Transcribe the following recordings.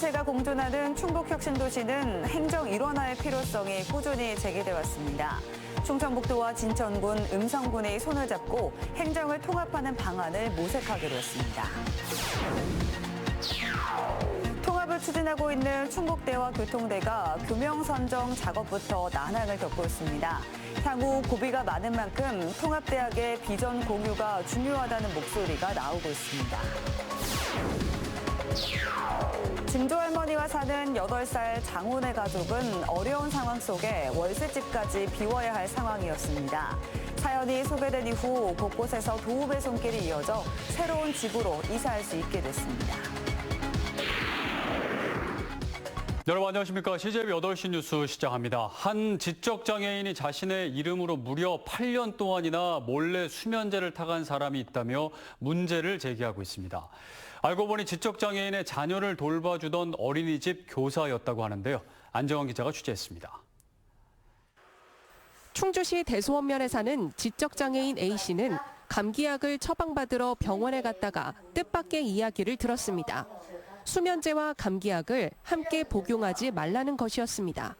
자치단체가 공존하는 충북혁신도시는 행정 일원화의 필요성이 꾸준히 제기돼 왔습니다. 충청북도와 진천군, 음성군이 손을 잡고 행정을 통합하는 방안을 모색하기로 했습니다. 통합을 추진하고 있는 충북대와 교통대가 교명 선정 작업부터 난항을 겪고 있습니다. 향후 고비가 많은 만큼 통합대학의 비전 공유가 중요하다는 목소리가 나오고 있습니다. 증조 할머니와 사는 8살 장훈의 가족은 어려운 상황 속에 월세집까지 비워야 할 상황이었습니다. 사연이 소개된 이후 곳곳에서 도움의 손길이 이어져 새로운 집으로 이사할 수 있게 됐습니다. 여러분 안녕하십니까. CJB 8시 뉴스 시작합니다. 한 지적장애인이 자신의 이름으로 무려 8년 동안이나 몰래 수면제를 타간 사람이 있다며 문제를 제기하고 있습니다. 알고 보니 지적장애인의 자녀를 돌봐주던 어린이집 교사였다고 하는데요. 안정환 기자가 취재했습니다. 충주시 대소원면에 사는 지적장애인 A씨는 감기약을 처방받으러 병원에 갔다가 뜻밖의 이야기를 들었습니다. 수면제와 감기약을 함께 복용하지 말라는 것이었습니다.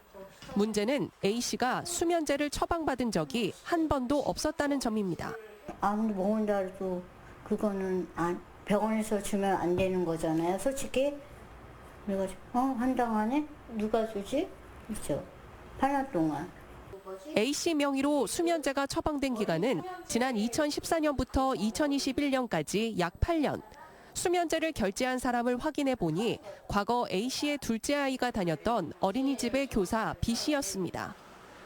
문제는 A씨가 수면제를 처방받은 적이 한 번도 없었다는 점입니다. 아무리 먹는다 해도 그거는 안, 병원에서 주면 안 되는 거잖아요, 솔직히. 그래가지고, 어, 한당 안에? 누가 주지? 그죠. 8년 동안. A씨 명의로 수면제가 처방된 기간은 지난 2014년부터 2021년까지 약 8년. 수면제를 결제한 사람을 확인해 보니 과거 A씨의 둘째 아이가 다녔던 어린이집의 교사 B씨였습니다.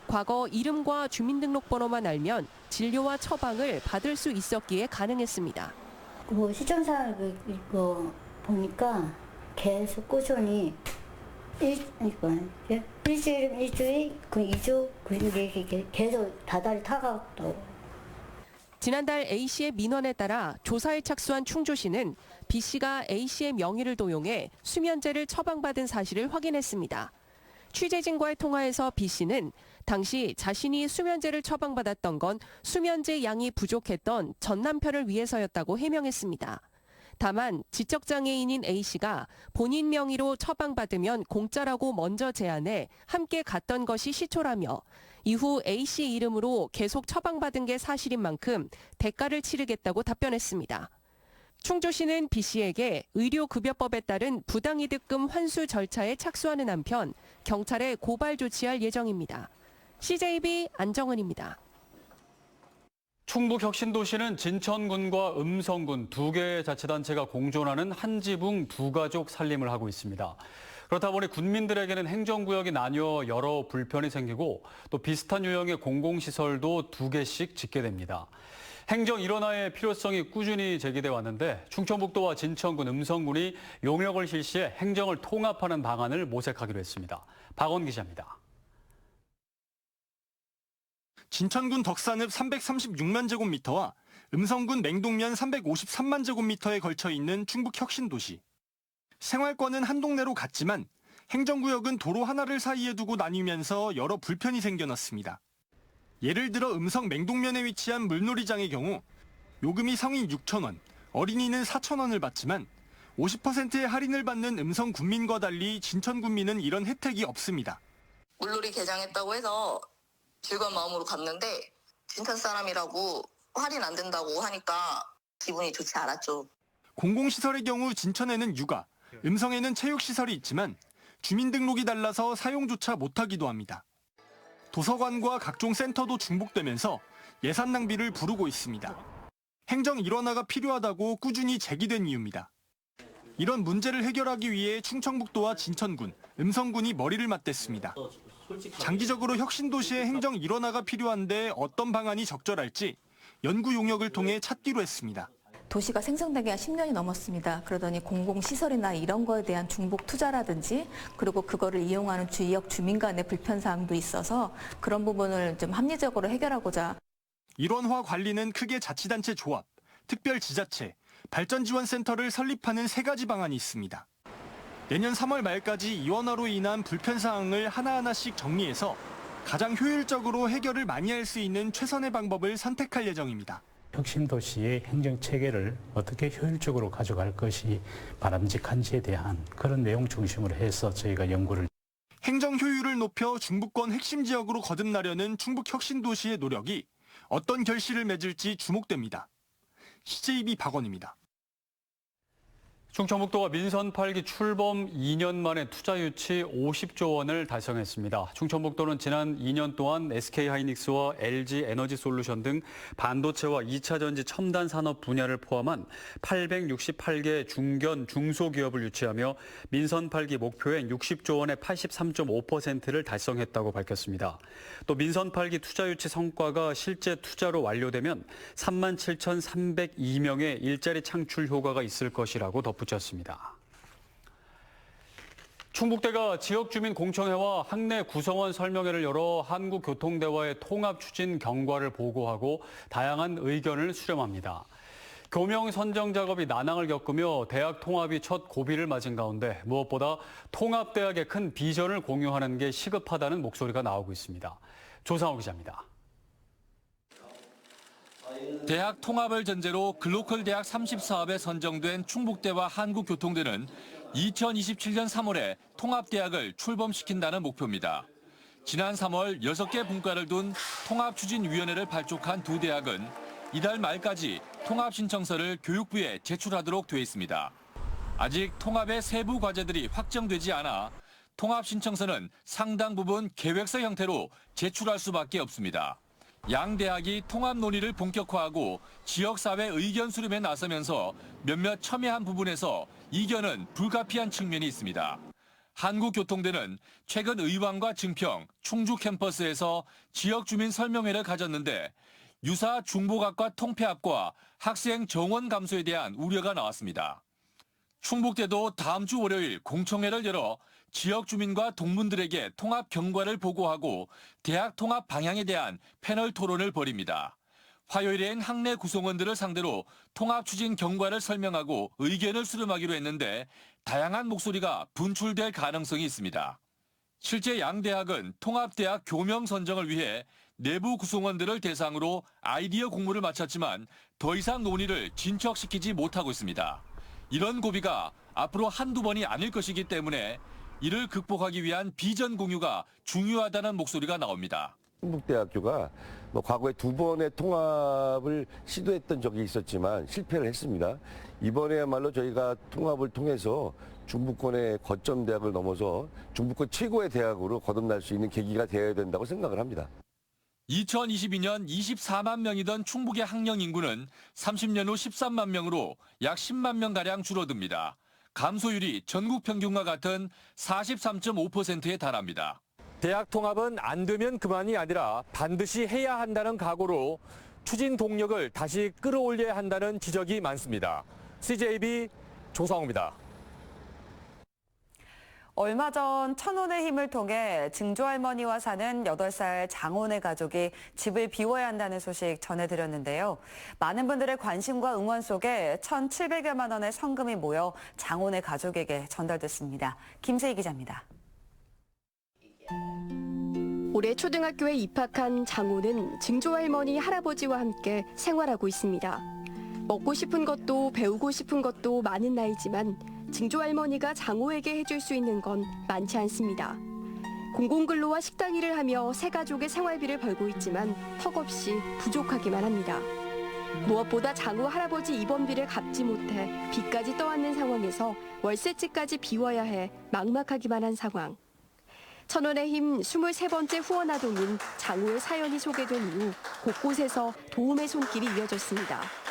과거 이름과 주민등록번호만 알면 진료와 처방을 받을 수 있었기에 가능했습니다. 그 시청사 그, 이거 보니까 계속 꾸준히 일, 이거, 예? 일주일, 일주일, 그 이주, 그 이게 이게 계속 다달이 타가고 지난달 A씨의 민원에 따라 조사에 착수한 충주시는 B씨가 A씨의 명의를 도용해 수면제를 처방받은 사실을 확인했습니다. 취재진과의 통화에서 B씨는 당시 자신이 수면제를 처방받았던 건 수면제 양이 부족했던 전 남편을 위해서였다고 해명했습니다. 다만 지적장애인인 A씨가 본인 명의로 처방받으면 공짜라고 먼저 제안해 함께 갔던 것이 시초라며 이후 A씨 이름으로 계속 처방받은 게 사실인 만큼 대가를 치르겠다고 답변했습니다. 충주시는 B씨에게 의료급여법에 따른 부당이득금 환수 절차에 착수하는 한편 경찰에 고발 조치할 예정입니다. CJB 안정은입니다. 충북 혁신도시는 진천군과 음성군 두 개의 자치단체가 공존하는 한 지붕 두 가족 살림을 하고 있습니다. 그렇다 보니 군민들에게는 행정구역이 나뉘어 여러 불편이 생기고 또 비슷한 유형의 공공시설도 두 개씩 짓게 됩니다. 행정 일원화의 필요성이 꾸준히 제기돼 왔는데 충청북도와 진천군, 음성군이 용역을 실시해 행정을 통합하는 방안을 모색하기로 했습니다. 박원 기자입니다. 진천군 덕산읍 336만 제곱미터와 음성군 맹동면 353만 제곱미터에 걸쳐 있는 충북 혁신도시. 생활권은 한 동네로 같지만 행정구역은 도로 하나를 사이에 두고 나뉘면서 여러 불편이 생겨났습니다. 예를 들어 음성 맹동면에 위치한 물놀이장의 경우 요금이 성인 6천원, 어린이는 4천원을 받지만 50%의 할인을 받는 음성 군민과 달리 진천 군민은 이런 혜택이 없습니다. 물놀이 개장했다고 해서 즐거운 마음으로 갔는데 진천 사람이라고 할인 안 된다고 하니까 기분이 좋지 않았죠. 공공시설의 경우 진천에는 육아, 음성에는 체육시설이 있지만 주민등록이 달라서 사용조차 못하기도 합니다. 도서관과 각종 센터도 중복되면서 예산 낭비를 부르고 있습니다. 행정 일원화가 필요하다고 꾸준히 제기된 이유입니다. 이런 문제를 해결하기 위해 충청북도와 진천군, 음성군이 머리를 맞댔습니다. 장기적으로 혁신도시의 행정 일원화가 필요한데 어떤 방안이 적절할지 연구 용역을 통해 찾기로 했습니다. 도시가 생성되기 한 10년이 넘었습니다. 그러더니 공공시설이나 이런 거에 대한 중복 투자라든지 그리고 그거를 이용하는 지역 주민 간의 불편사항도 있어서 그런 부분을 좀 합리적으로 해결하고자 일원화 관리는 크게 자치단체 조합, 특별지자체, 발전지원센터를 설립하는 세 가지 방안이 있습니다. 내년 3월 말까지 이원화로 인한 불편사항을 하나하나씩 정리해서 가장 효율적으로 해결을 많이 할 수 있는 최선의 방법을 선택할 예정입니다. 혁신도시의 행정체계를 어떻게 효율적으로 가져갈 것이 바람직한지에 대한 그런 내용 중심으로 해서 저희가 연구를 행정 효율을 높여 중부권 핵심 지역으로 거듭나려는 충북 혁신도시의 노력이 어떤 결실을 맺을지 주목됩니다. CJB 박원입니다. 충청북도가 민선 8기 출범 2년 만에 투자 유치 50조 원을 달성했습니다. 충청북도는 지난 2년 동안 SK하이닉스와 LG 에너지 솔루션 등 반도체와 2차 전지 첨단 산업 분야를 포함한 868개 중견 중소기업을 유치하며 민선 8기 목표인 60조 원의 83.5%를 달성했다고 밝혔습니다. 또 민선 8기 투자 유치 성과가 실제 투자로 완료되면 37,302명의 일자리 창출 효과가 있을 것이라고 덧붙였습니다. 충북대가 지역주민 공청회와 학내 구성원 설명회를 열어 한국교통대와의 통합 추진 경과를 보고하고 다양한 의견을 수렴합니다. 교명 선정 작업이 난항을 겪으며 대학 통합이 첫 고비를 맞은 가운데 무엇보다 통합대학의 큰 비전을 공유하는 게 시급하다는 목소리가 나오고 있습니다. 조상호 기자입니다. 대학 통합을 전제로 글로컬 대학 30사업에 선정된 충북대와 한국교통대는 2027년 3월에 통합대학을 출범시킨다는 목표입니다. 지난 3월 6개 분과를 둔 통합추진위원회를 발족한 두 대학은 이달 말까지 통합 신청서를 교육부에 제출하도록 돼 있습니다. 아직 통합의 세부 과제들이 확정되지 않아 통합 신청서는 상당 부분 계획서 형태로 제출할 수밖에 없습니다. 양 대학이 통합 논의를 본격화하고 지역사회 의견 수렴에 나서면서 몇몇 첨예한 부분에서 이견은 불가피한 측면이 있습니다. 한국교통대는 최근 의왕과 증평, 충주 캠퍼스에서 지역 주민 설명회를 가졌는데 유사 중복학과 통폐합과 학생 정원 감소에 대한 우려가 나왔습니다. 충북대도 다음 주 월요일 공청회를 열어 지역 주민과 동문들에게 통합 경과를 보고하고 대학 통합 방향에 대한 패널 토론을 벌입니다. 화요일엔 학내 구성원들을 상대로 통합 추진 경과를 설명하고 의견을 수렴하기로 했는데 다양한 목소리가 분출될 가능성이 있습니다. 실제 양 대학은 통합대학 교명 선정을 위해 내부 구성원들을 대상으로 아이디어 공모를 마쳤지만 더 이상 논의를 진척시키지 못하고 있습니다. 이런 고비가 앞으로 한두 번이 아닐 것이기 때문에 이를 극복하기 위한 비전 공유가 중요하다는 목소리가 나옵니다. 충북대학교가 뭐 과거에 두 번의 통합을 시도했던 적이 있었지만 실패를 했습니다. 이번에야말로 저희가 통합을 통해서 중부권의 거점 대학을 넘어서 중부권 최고의 대학으로 거듭날 수 있는 계기가 되어야 된다고 생각을 합니다. 2022년 24만 명이던 충북의 학령 인구는 30년 후 13만 명으로 약 10만 명가량 줄어듭니다. 감소율이 전국 평균과 같은 43.5%에 달합니다. 대학 통합은 안 되면 그만이 아니라 반드시 해야 한다는 각오로 추진 동력을 다시 끌어올려야 한다는 지적이 많습니다. CJB 조상호입니다. 얼마 전 천운의 힘을 통해 증조할머니와 사는 8살 장혼의 가족이 집을 비워야 한다는 소식 전해드렸는데요. 많은 분들의 관심과 응원 속에 1,700여만 원의 성금이 모여 장혼의 가족에게 전달됐습니다. 김세희 기자입니다. 올해 초등학교에 입학한 장호는 증조할머니 할아버지와 함께 생활하고 있습니다. 먹고 싶은 것도 배우고 싶은 것도 많은 나이지만 증조 할머니가 장호에게 해줄 수 있는 건 많지 않습니다. 공공근로와 식당 일을 하며 세 가족의 생활비를 벌고 있지만 턱없이 부족하기만 합니다. 무엇보다 장호 할아버지 입원비를 갚지 못해 빚까지 떠안는 상황에서 월세집까지 비워야 해 막막하기만 한 상황. 천원의 힘 23번째 후원 아동인 장호의 사연이 소개된 이후 곳곳에서 도움의 손길이 이어졌습니다.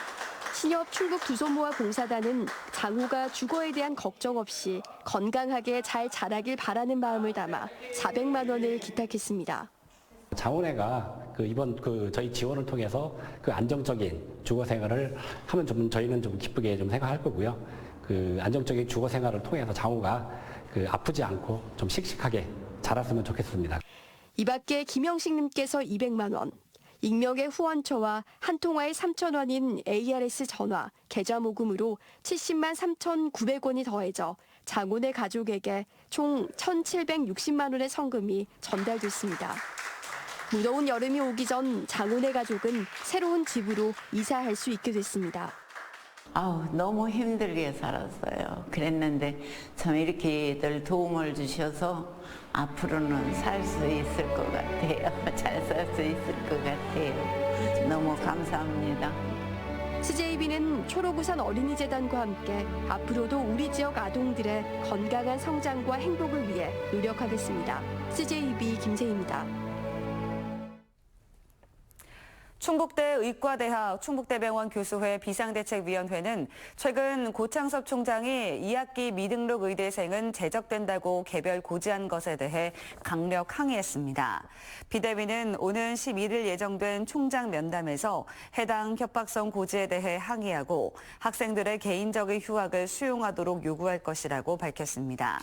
신협 충북 두소모아 공사단은 장호가 주거에 대한 걱정 없이 건강하게 잘 자라길 바라는 마음을 담아 400만 원을 기탁했습니다. 장원회가 그 이번 그 저희 지원을 통해서 그 안정적인 주거 생활을 하면 좀 저희는 좀 기쁘게 좀 생각할 거고요. 그 안정적인 주거 생활을 통해서 장호가 그 아프지 않고 좀 씩씩하게 자랐으면 좋겠습니다. 이 밖에 김영식님께서 200만 원, 익명의 후원처와 한 통화에 3천 원인 ARS 전화, 계좌 모금으로 70만 3,900원이 더해져 장훈의 가족에게 총 1,760만 원의 성금이 전달됐습니다. 무더운 여름이 오기 전 장훈의 가족은 새로운 집으로 이사할 수 있게 됐습니다. 아우 너무 힘들게 살았어요. 그랬는데 참 이렇게들 도움을 주셔서 앞으로는 살 수 있을 것 같아요. 잘 살 수 있을 것 같아요. 너무 감사합니다. CJB는 초록우산 어린이재단과 함께 앞으로도 우리 지역 아동들의 건강한 성장과 행복을 위해 노력하겠습니다. CJB 김세희입니다. 충북대 의과대학 충북대병원 교수회 비상대책위원회는 최근 고창섭 총장이 2학기 미등록 의대생은 제적된다고 개별 고지한 것에 대해 강력 항의했습니다. 비대위는 오는 11일 예정된 총장 면담에서 해당 협박성 고지에 대해 항의하고 학생들의 개인적인 휴학을 수용하도록 요구할 것이라고 밝혔습니다.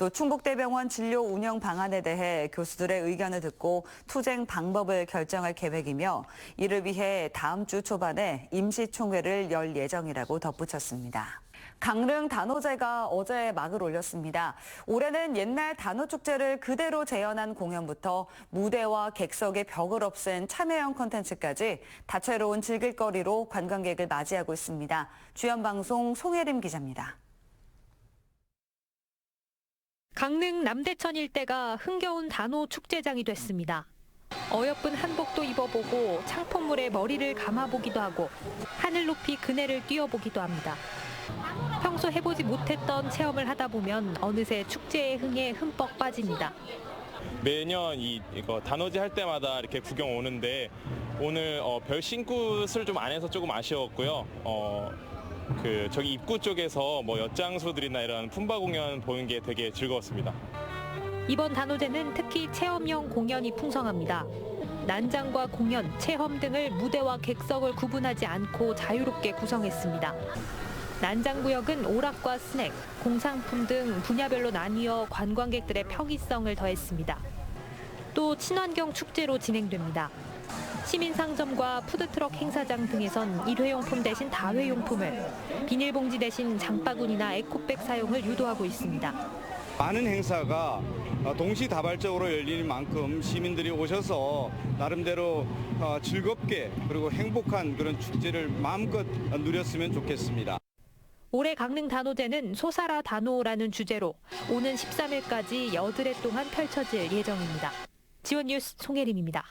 또 충북대병원 진료 운영 방안에 대해 교수들의 의견을 듣고 투쟁 방법을 결정할 계획이며 이를 위해 다음 주 초반에 임시총회를 열 예정이라고 덧붙였습니다. 강릉 단오제가 어제 막을 올렸습니다. 올해는 옛날 단오 축제를 그대로 재현한 공연부터 무대와 객석의 벽을 없앤 참여형 콘텐츠까지 다채로운 즐길거리로 관광객을 맞이하고 있습니다. 주연 방송 송혜림 기자입니다. 강릉 남대천 일대가 흥겨운 단오 축제장이 됐습니다. 어여쁜 한복도 입어보고 창포물에 머리를 감아보기도 하고 하늘 높이 그네를 뛰어보기도 합니다. 평소 해보지 못했던 체험을 하다 보면 어느새 축제의 흥에 흠뻑 빠집니다. 매년 이 이거 단오지 할 때마다 이렇게 구경 오는데 오늘 어, 별 신굿을 좀 안 해서 조금 아쉬웠고요. 어, 그 저기 입구 쪽에서 뭐 엿장수들이나 이런 품바 공연 보는 게 되게 즐거웠습니다. 이번 단오제는 특히 체험형 공연이 풍성합니다. 난장과 공연, 체험 등을 무대와 객석을 구분하지 않고 자유롭게 구성했습니다. 난장구역은 오락과 스낵, 공상품 등 분야별로 나뉘어 관광객들의 편의성을 더했습니다. 또 친환경 축제로 진행됩니다. 시민 상점과 푸드트럭 행사장 등에선 일회용품 대신 다회용품을, 비닐봉지 대신 장바구니나 에코백 사용을 유도하고 있습니다. 많은 행사가 동시다발적으로 열리는 만큼 시민들이 오셔서 나름대로 어, 즐겁게 그리고 행복한 그런 축제를 마음껏 누렸으면 좋겠습니다. 올해 강릉 단오제는 소사라 단오라는 주제로 오는 13일까지 여드레 동안 펼쳐질 예정입니다. 지원 뉴스 송혜림입니다.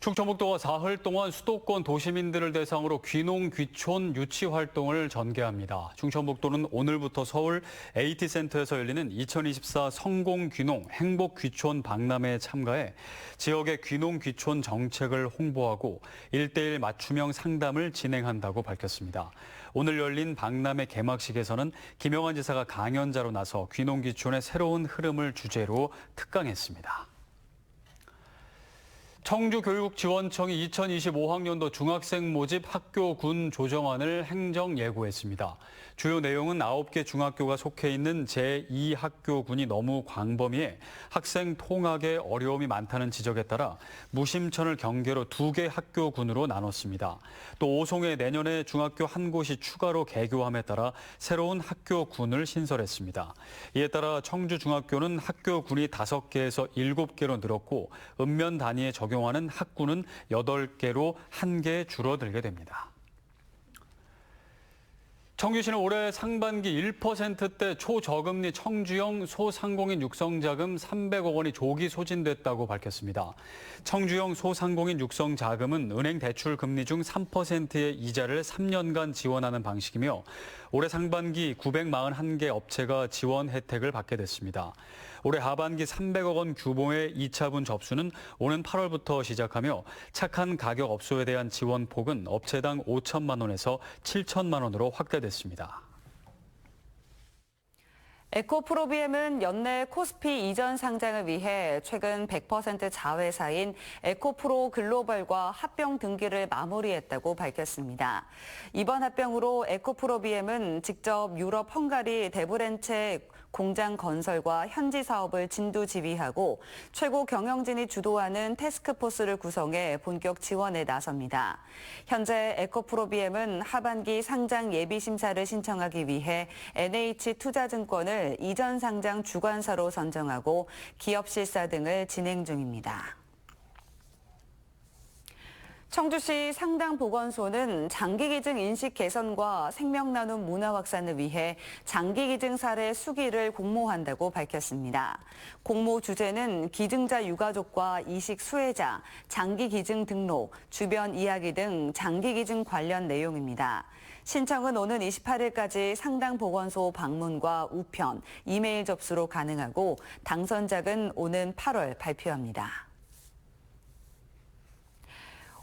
충청북도가 사흘 동안 수도권 도시민들을 대상으로 귀농 귀촌 유치 활동을 전개합니다. 충청북도는 오늘부터 서울 AT센터에서 열리는 2024 성공 귀농 행복 귀촌 박람회에 참가해 지역의 귀농 귀촌 정책을 홍보하고 1대1 맞춤형 상담을 진행한다고 밝혔습니다. 오늘 열린 박람회 개막식에서는 김영환 지사가 강연자로 나서 귀농 귀촌의 새로운 흐름을 주제로 특강했습니다. 청주교육지원청이 2025학년도 중학생 모집 학교 군 조정안을 행정 예고했습니다. 주요 내용은 9개 중학교가 속해 있는 제2학교군이 너무 광범위해 학생 통학에 어려움이 많다는 지적에 따라 무심천을 경계로 2개 학교군으로 나눴습니다. 또 오송에 내년에 중학교 한 곳이 추가로 개교함에 따라 새로운 학교군을 신설했습니다. 이에 따라 청주중학교는 학교군이 5개에서 7개로 늘었고 읍면 단위에 적용하는 학군은 8개로 1개 줄어들게 됩니다. 청주시는 올해 상반기 1%대 초저금리 청주형 소상공인 육성자금 300억 원이 조기 소진됐다고 밝혔습니다. 청주형 소상공인 육성자금은 은행 대출 금리 중 3%의 이자를 3년간 지원하는 방식이며 올해 상반기 941개 업체가 지원 혜택을 받게 됐습니다. 올해 하반기 300억 원 규모의 2차분 접수는 오는 8월부터 시작하며 착한 가격 업소에 대한 지원 폭은 업체당 5천만 원에서 7천만 원으로 확대됐습니다. 에코프로비엠은 연내 코스피 이전 상장을 위해 최근 100% 자회사인 에코프로 글로벌과 합병 등기를 마무리했다고 밝혔습니다. 이번 합병으로 에코프로비엠은 직접 유럽 헝가리 데브렌체 공장 건설과 현지 사업을 진두 지휘하고 최고 경영진이 주도하는 테스크포스를 구성해 본격 지원에 나섭니다. 현재 에코프로비엠은 하반기 상장 예비 심사를 신청하기 위해 NH투자증권을 이전 상장 주관사로 선정하고 기업 실사 등을 진행 중입니다. 청주시 상당보건소는 장기기증 인식 개선과 생명나눔 문화 확산을 위해 장기기증 사례 수기를 공모한다고 밝혔습니다. 공모 주제는 기증자 유가족과 이식 수혜자, 장기기증 등록, 주변 이야기 등 장기기증 관련 내용입니다. 신청은 오는 28일까지 상당보건소 방문과 우편, 이메일 접수로 가능하고 당선작은 오는 8월 발표합니다.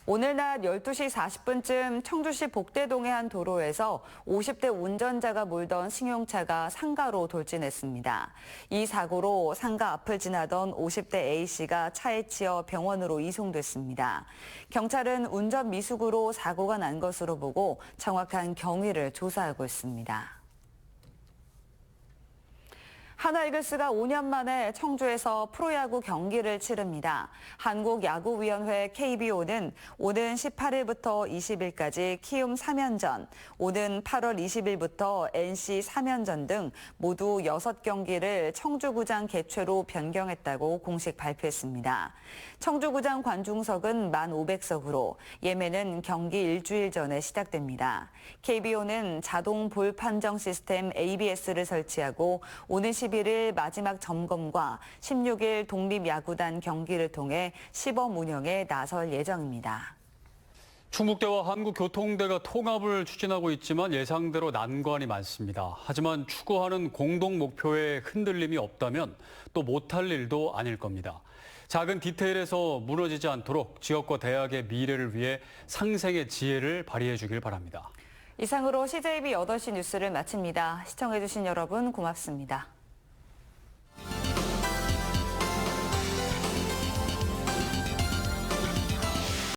오늘 낮 12시 40분쯤 청주시 복대동의 한 도로에서 50대 운전자가 몰던 승용차가 상가로 돌진했습니다. 이 사고로 상가 앞을 지나던 50대 A씨가 차에 치여 병원으로 이송됐습니다. 경찰은 운전 미숙으로 사고가 난 것으로 보고 정확한 경위를 조사하고 있습니다. 하나이글스가 5년 만에 청주에서 프로야구 경기를 치릅니다. 한국야구위원회 KBO는 오는 18일부터 20일까지 키움 3연전, 오는 8월 20일부터 NC 3연전 등 모두 6경기를 청주구장 개최로 변경했다고 공식 발표했습니다. 청주구장 관중석은 1,500석으로 예매는 경기 일주일 전에 시작됩니다. KBO는 자동 볼 판정 시스템 ABS를 설치하고 오는 11일 마지막 점검과 16일 독립야구단 경기를 통해 시범 운영에 나설 예정입니다. 충북대와 한국교통대가 통합을 추진하고 있지만 예상대로 난관이 많습니다. 하지만 추구하는 공동 목표에 흔들림이 없다면 또 못할 일도 아닐 겁니다. 작은 디테일에서 무너지지 않도록 지역과 대학의 미래를 위해 상생의 지혜를 발휘해 주길 바랍니다. 이상으로 CJB 8시 뉴스를 마칩니다. 시청해주신 여러분 고맙습니다.